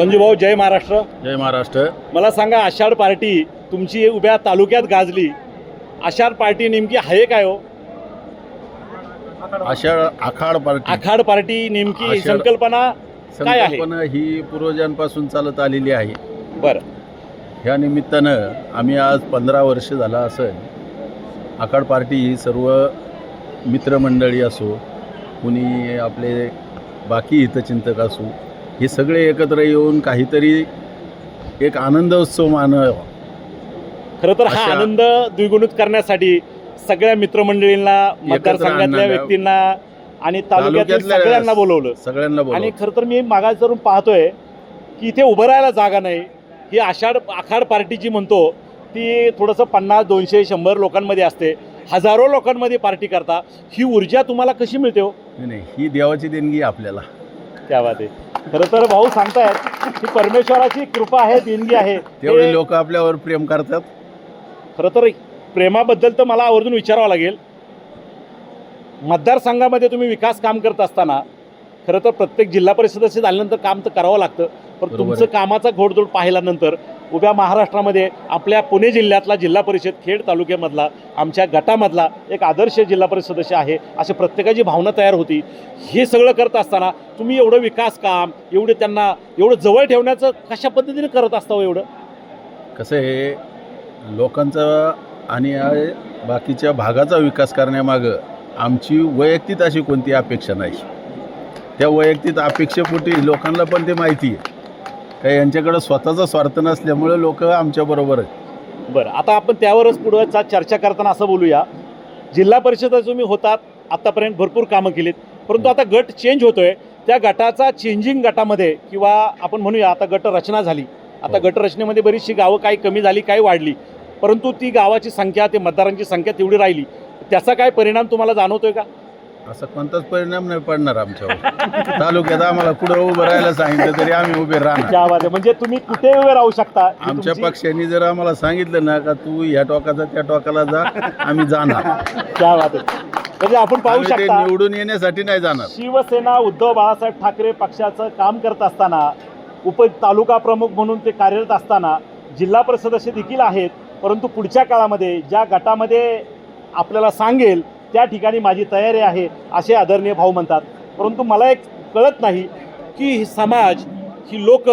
संजू भाऊ जय महाराष्ट्र. जय महाराष्ट्र. मला सांगा आषाढ पार्टी तुमची उभ्या तालुक्यात गाजली. आषाढ पार्टी नेमकी आहे काय हो? आषाढ आखाड पार्टी. आखाड पार्टी नेमकी आषाढ- संकल्पना काय आहे? संकल्पना ही पूर्वजांपासून चालत आलेली आहे. बरं. ह्या निमित्तानं आम्ही आज पंधरा वर्ष झाला असं. आखाड पार्टी ही सर्व मित्रमंडळी असो कुणी आपले बाकी हितचिंतक असो हे सगळे एकत्र येऊन काहीतरी एक आनंद उत्सव मानावा. खरं तर हा अशा- आनंद द्विगुणित करण्यासाठी सगळ्या मित्रमंडळींना मतदारसंघातल्या आणणाऱ्या- व्यक्तींना आणि तालुक्यातील तालुक्यातल्या सगळ्यांना बोलवलं. सगळ्यांना आणि बोलवा खरं तर मी मागास धरून पाहतोय की इथे उभं राहायला जागा नाही. ही आषाढ आखाड पार्टी जी म्हणतो ती थोडंसं पन्नास दोनशे शंभर लोकांमध्ये असते. हजारो लोकांमध्ये पार्टी करता. ही ऊर्जा तुम्हाला कशी मिळते हो? नाही, नाही ही देवाची देणगी आहे आपल्याला. त्या आहे. खरं तर भाऊ सांगतायत की परमेश्वराची कृपा आहे देणगी आहे. तेवढे लोक आपल्यावर प्रेम करतात. खरं तर प्रेमाबद्दल तर मला आवर्जून विचारावं लागेल. मतदारसंघामध्ये तुम्ही विकास काम करत असताना खरं तर प्रत्येक जिल्हा परिषदेचे झाल्यानंतर काम तर करावं लागतं. पण तुमचं. कामाचा घोडदोड पाहिल्यानंतर उभ्या महाराष्ट्रामध्ये आपल्या पुणे जिल्ह्यातला जिल्हा परिषद खेड तालुक्यामधला आमच्या गटामधला एक आदर्श जिल्हा परिषद सदस्य आहे अशी प्रत्येकाची भावना तयार होती. हे सगळं करत असताना तुम्ही एवढं विकास काम एवढे त्यांना एवढं जवळ ठेवण्याचं कशा पद्धतीने करत असता हो एवढं? कसं आहे लोकांचा आणि बाकीच्या भागाचा विकास करण्यामागं आमची वैयक्तिक अशी कोणती अपेक्षा नाही. त्या वैयक्तिक अपेक्षेपोटी लोकांना पण ते माहिती आहे. का यांच्याकडं स्वतःचा स्वार्थ नसल्यामुळे लोक आमच्याबरोबर आहेत. बरं आता आपण त्यावरच पुढं चर्चा करताना असं बोलूया. जिल्हा परिषद तुम्ही होतात आतापर्यंत भरपूर कामं केलीत. परंतु आता गट चेंज होतोय. त्या गटाचा चेंजिंग गटामध्ये किंवा आपण म्हणूया आता गट रचना झाली. आता हो. गट रचनेमध्ये बरीचशी गावं काही कमी झाली काही वाढली. परंतु ती गावाची संख्या ते मतदारांची संख्या तेवढी राहिली. त्याचा काय परिणाम तुम्हाला जाणवतोय का? असा कोणताच परिणाम नाही पडणार आमच्यावर. तालुक्यात आम्हाला कुठं उभं राहायला सांगितलं तरी आम्ही उभे राहणार. म्हणजे तुम्ही कुठे उभे राहू शकता? ही आमच्या तुमची- पक्षांनी जर आम्हाला सांगितलं ना का तू या टोकाचा त्या टोकाला जा आम्ही जाणार. त्या बाबतीत म्हणजे आपण पाहू आम्ही ते शकता निवडून येण्यासाठी नाही जाणार. शिवसेना उद्धव बाळासाहेब ठाकरे पक्षाचं काम करत असताना उप तालुका प्रमुख म्हणून ते कार्यरत असताना जिल्हा परिषदेचे देखील आहेत परंतु पुढच्या काळामध्ये ज्या गटामध्ये आपल्याला सांगेल त्या ठिकाणी माझी तयारी आहे असे आदरणीय भाऊ म्हणतात. परंतु मला एक कळत नाही की ही समाज ही लोक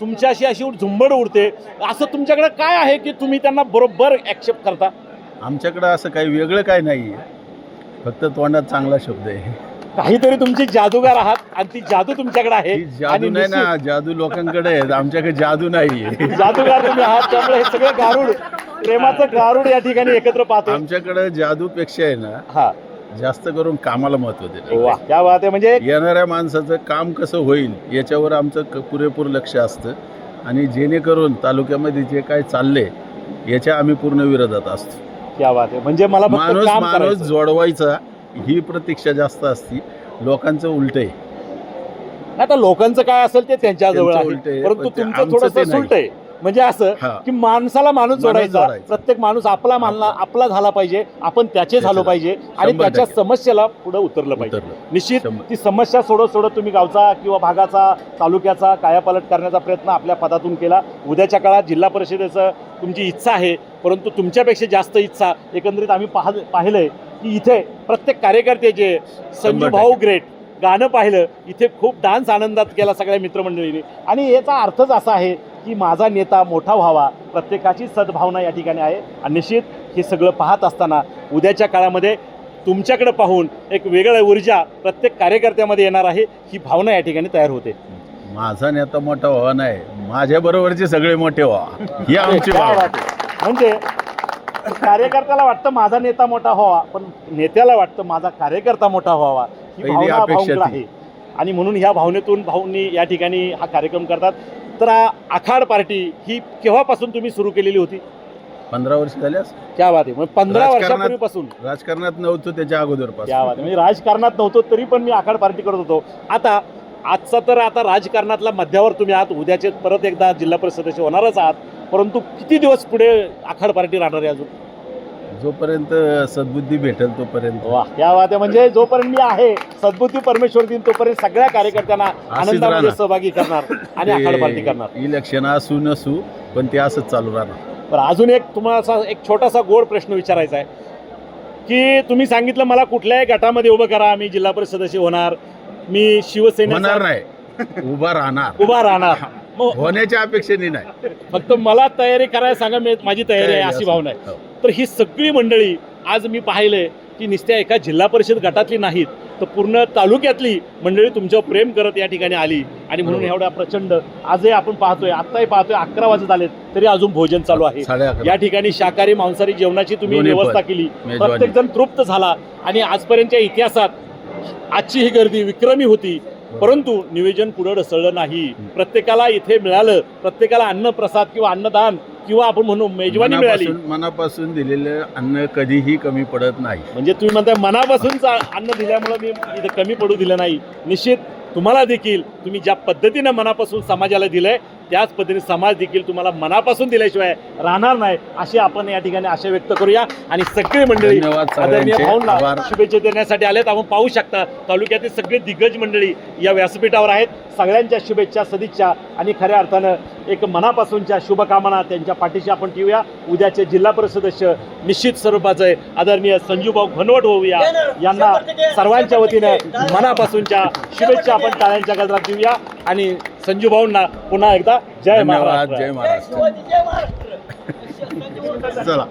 तुमच्याशी अशी झुंबड उडते. असं तुमच्याकडे काय आहे की तुम्ही त्यांना बरोबर ॲक्सेप्ट करता? आमच्याकडं असं काही वेगळं काही नाही आहे फक्त तोंडात चांगला शब्द आहे. काहीतरी तुमची जादूगार आहात आणि ती जादू तुमच्याकडे आहे ही जादू नाही ना जादू लोकांकडे आहे आमच्याकडे जादू नाही आहे जादूगार तुम्ही आहात त्यामुळे हे सगळं गारुड प्रेमाचं गारुड या ठिकाणी एकत्र पाहतो आमच्याकडे जादूपेक्षा आहे ना हा. जास्त करून कामाला महत्त्व वा देतात त्या बात आहे. म्हणजे येणाऱ्या माणसाचं काम कसं होईल याच्यावर आमचं क- पुरेपूर लक्ष असतं. आणि जेणेकरून तालुक्यामध्ये जे काय चाललंय याच्या आम्ही पूर्ण विरोधात असतो. त्या बात आहे. म्हणजे मला फक्त माणूस काम माणूस करायचं. जोडवायचा ही प्रतीक्षा जास्त असती. लोकांचं उलट आहे. आता लोकांचं काय असेल ते त्यांच्या जवळ त्यांचं आहे. उलटं आहे, परंतु पण ते तुमचं आमचं ते थोडस नाही. आहे. म्हणजे असं की माणसाला माणूस जोडायचा. प्रत्येक माणूस आपला मानला आपला झाला पाहिजे आपण त्याचे झालो. पाहिजे आणि त्याच्या. समस्येला पुढे उतरलं पाहिजे निश्चित. ती समस्या सोडत सोडत तुम्ही गावचा किंवा भागाचा तालुक्याचा कायापालट करण्याचा प्रयत्न आपल्या पदातून केला उद्याच्या काळात जिल्हा परिषदेचं तुमची इच्छा आहे परंतु तुमच्यापेक्षा जास्त इच्छा एकंदरीत आम्ही पाह पाहिलंय की इथे प्रत्येक कार्यकर्त्याचे संजू शंभर भाऊ ग्रेट गाणं पाहिलं इथे खूप डान्स आनंदात केला सगळ्या मित्रमंडळीने आणि याचा अर्थच असा आहे की माझा नेता मोठा व्हावा प्रत्येकाची सद्भावना या ठिकाणी आहे. आणि निश्चित हे सगळं पाहत असताना उद्याच्या काळामध्ये तुमच्याकडे पाहून एक वेगळं ऊर्जा प्रत्येक कार्यकर्त्यामध्ये येणार आहे ही भावना या ठिकाणी तयार होते. माझा नेता मोठा व्हावा नाही माझ्या बरोबरचे सगळे मोठे व्हावा. ही आमची क्या भाव बात आहे. म्हणजे कार्यकर्त्याला वाटतं माझा नेता मोठा व्हावा पण नेत्याला वाटतं माझा कार्यकर्ता मोठा व्हावा ही भावना. आहे. आणि म्हणून ह्या भावनेतून भाऊंनी या ठिकाणी हा कार्यक्रम करतात. तर आखाड पार्टी ही केव्हापासून तुम्ही सुरू केलेली होती? पंधरा वर्ष झाल्यास क्या बात आहे. म्हणजे पंधरा राजकारणात- वर्षापूर्वीपासून. राजकारणात नव्हतो त्याच्या अगोदर क्या बात आहे. म्हणजे राजकारणात नव्हतो तरी पण मी आखाड पार्टी करत होतो. आता आजचा तर आता राजकारणातला मध्यावर तुम्ही आहात. उद्याचे परत एकदा जिल्हा परिषदेचे होणारच आहात. परंतु किती दिवस पुढे आखाड पार्टी राहणार आहे अजून? जोपर्यंत सद्बुद्धी भेटेल तोपर्यंत. वा त्या वाद म्हणजे जोपर्यंत मी आहे सद्बुद्धी परमेश्वर दिन तोपर्यंत सगळ्या कार्यकर्त्यांना आनंदामध्ये राहणार. सहभागी करणार आणि आखाड पार्टी करणार. ते इलेक्शन असू नसू पण ते असंच चालू राहणार. बरं अजून एक तुम्हाला असा एक छोटासा गोड प्रश्न विचारायचा आहे. की तुम्ही सांगितलं मला कुठल्याही गटामध्ये उभं करा मी जिल्हा परिषद सदस्य होणार मी होणार शिवसेना नाही. उभा राहणार. उभा राहणार. मग होण्याच्या अपेक्षेने नाही. फक्त मला तयारी करायला सांगा मी माझी तयारी आहे अशी भावना आहे. हो. तर ही सगळी मंडळी आज मी पाहिलंय की नुसत्या एका जिल्हा परिषद गटातली नाहीत तर पूर्ण तालुक्यातली मंडळी तुमच्यावर प्रेम करत या ठिकाणी आली आणि म्हणून. एवढ्या प्रचंड आजही आपण पाहतोय आत्ताही पाहतोय अकरा वाजत आलेत तरी अजून भोजन चालू आहे. या ठिकाणी शाकाहारी मांसाहारी जेवणाची तुम्ही. व्यवस्था केली मेजवानी. प्रत्येक जण तृप्त झाला आणि आजपर्यंतच्या इतिहासात आजची ही गर्दी विक्रमी होती परंतु नियोजन पुढे ढसळलं नाही. प्रत्येकाला इथे मिळालं प्रत्येकाला अन्न प्रसाद किंवा अन्नदान किंवा आपण म्हणू मेजवानी मिळाली. मनापासून मनापासून दिलेलं अन्न कधीही कमी पडत नाही. म्हणजे तुम्ही म्हणताय मनापासून अन्न दिल्यामुळे मी इथे कमी पडू दिलं नाही. निश्चित तुम्हाला देखील तुम्ही ज्या पद्धतीनं मनापासून समाजाला दिलंय त्याच पद्धतीने समाज देखील तुम्हाला मनापासून दिल्याशिवाय राहणार नाही अशी आपण या ठिकाणी आशा व्यक्त करूया. आणि सगळी मंडळी आदरणीय भाऊंना शुभेच्छा देण्यासाठी आलेत. आपण पाहू शकता तालुक्यातील सगळे दिग्गज मंडळी या व्यासपीठावर आहेत. सगळ्यांच्या शुभेच्छा सदिच्छा आणि खऱ्या अर्थानं एक मनापासूनच्या शुभकामना त्यांच्या पाठीशी आपण ठेवूया. उद्याचे जिल्हा परिषद सदस्य निश्चित स्वरूपाचं आहे आदरणीय संजूभाऊ घनवट होऊया. यांना सर्वांच्या वतीनं मनापासूनच्या शुभेच्छा आपण टाळ्यांच्या गजरात देऊया. आणि संजूभाऊंना पुन्हा एकदा जय धन्यवाद महाराष्ट्र. जय महाराष्ट्र. चला.